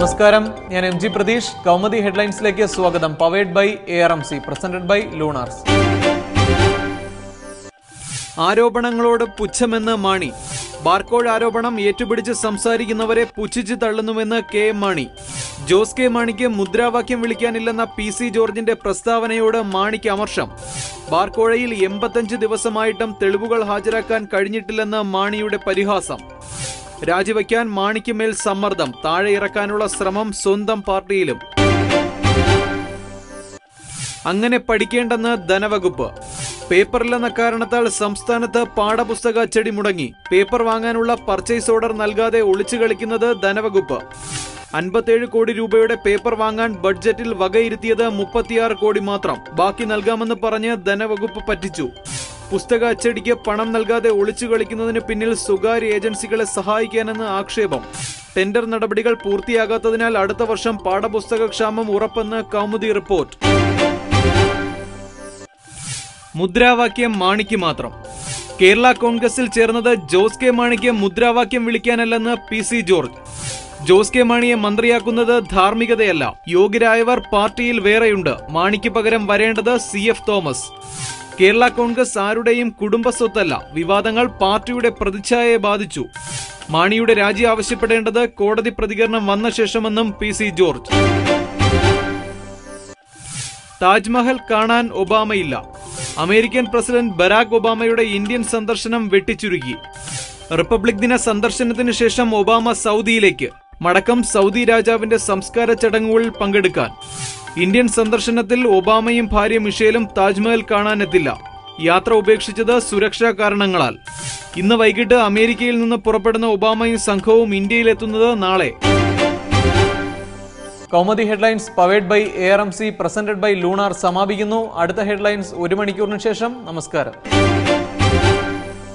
നമസ്കാരം. ഞാൻ M G Pratheesh. Kaumudi ഹെഡ്ലൈൻസിലേക്ക് സ്വാഗതം. Powered by A R M C presented by Lunars ആരോപണങ്ങളോട് പുച്ഛമെന്ന് മാണി. ബാർക്കോഴ് ആരോപണം ഏറ്റുപിടിച്ച് സംസാരിക്കുന്നവരെ പുച്ഛിച്ച് തള്ളുന്നുവെന്ന് K M Mani. Jose K മാണിക്ക് മുദ്രാവാക്യം വിളിക്കാനില്ലെന്ന പി സി ജോർജിന്റെ പ്രസ്താവനയോട് മാണിക്ക് അമർഷം. ബാർക്കോഴയിൽ എൺപത്തഞ്ച് ദിവസമായിട്ടും തെളിവുകൾ ഹാജരാക്കാൻ കഴിഞ്ഞിട്ടില്ലെന്ന് മാണിയുടെ പരിഹാസം. രാജിവെക്കാൻ മാണിക്ക് മേൽ സമ്മർദ്ദം. താഴെ ഇറക്കാനുള്ള ശ്രമം സ്വന്തം പാർട്ടിയിലും. അങ്ങനെ പഠിക്കേണ്ടെന്ന് ധനവകുപ്പ്. പേപ്പറില്ലെന്ന കാരണത്താൽ സംസ്ഥാനത്ത് പാഠപുസ്തക അച്ചടി മുടങ്ങി. പേപ്പർ വാങ്ങാനുള്ള പർച്ചേസ് ഓർഡർ നൽകാതെ ഒളിച്ചു കളിക്കുന്നത് ധനവകുപ്പ്. അൻപത്തേഴ് കോടി രൂപയുടെ പേപ്പർ വാങ്ങാൻ ബഡ്ജറ്റിൽ വകയിരുത്തിയത് മുപ്പത്തിയാറ് കോടി മാത്രം. ബാക്കി നൽകാമെന്ന് പറഞ്ഞ് ധനവകുപ്പ് പറ്റിച്ചു. പുസ്തക അച്ചടിക്ക് പണം നൽകാതെ ഒളിച്ചു കളിക്കുന്നതിന് പിന്നിൽ സ്വകാര്യ ഏജൻസികളെ സഹായിക്കാനെന്ന് ആക്ഷേപം. ടെൻഡർ നടപടികൾ പൂർത്തിയാകാത്തതിനാൽ അടുത്ത വർഷം പാഠപുസ്തക ക്ഷാമം ഉറപ്പെന്ന് കൗമുദി റിപ്പോർട്ട്. മുദ്രാവാക്യം മാണിക്ക് മാത്രം. കേരള കോൺഗ്രസിൽ ചേർന്നത് ജോസ് കെ മാണിക്ക് മുദ്രാവാക്യം വിളിക്കാനല്ലെന്ന് P C George. Jose K മാണിയെ മന്ത്രിയാക്കുന്നത് ധാർമ്മികതയല്ല. യോഗ്യരായവർ പാർട്ടിയിൽ വേറെയുണ്ട്. മാണിക്ക് പകരം വരേണ്ടത് സി എഫ് തോമസ്. കേരള കോൺഗ്രസ് ആരുടെയും കുടുംബ സ്വത്തല്ല വിവാദങ്ങൾ പാർട്ടിയുടെ പ്രതിച്ഛായയെ ബാധിച്ചു. മാണിയുടെ രാജി ആവശ്യപ്പെടേണ്ടത് കോടതി പ്രതികരണം വന്ന ശേഷമെന്നും പി സി ജോർജ്. താജ്മഹൽ കാണാൻ ഒബാമയില്ല. അമേരിക്കൻ പ്രസിഡന്റ് ബരാക് ഒബാമയുടെ ഇന്ത്യൻ സന്ദർശനം വെട്ടിച്ചുരുക്കി. റിപ്പബ്ലിക് ദിന സന്ദർശനത്തിന് ശേഷം ഒബാമ സൗദിയിലേക്ക്. മടക്കം സൗദി രാജാവിന്റെ സംസ്കാര ചടങ്ങുകളിൽ പങ്കെടുക്കാൻ. ഇന്ത്യൻ സന്ദർശനത്തിൽ ഒബാമയും ഭാര്യ മിഷേലും താജ്മഹൽ കാണാനെത്തില്ല. യാത്ര ഉപേക്ഷിച്ചത് സുരക്ഷാ കാരണങ്ങളാൽ. ഇന്ന് വൈകിട്ട് അമേരിക്കയിൽ നിന്ന് പുറപ്പെടുന്ന ഒബാമയും സംഘവും ഇന്ത്യയിലെത്തുന്നത് നാളെ. Kaumudi headlines powered by A R M C presented by Lunar സമാപിക്കുന്നു. അടുത്ത ഹെഡ്ലൈൻസ് ഒരു മണിക്കൂറിന് ശേഷം. നമസ്കാരം.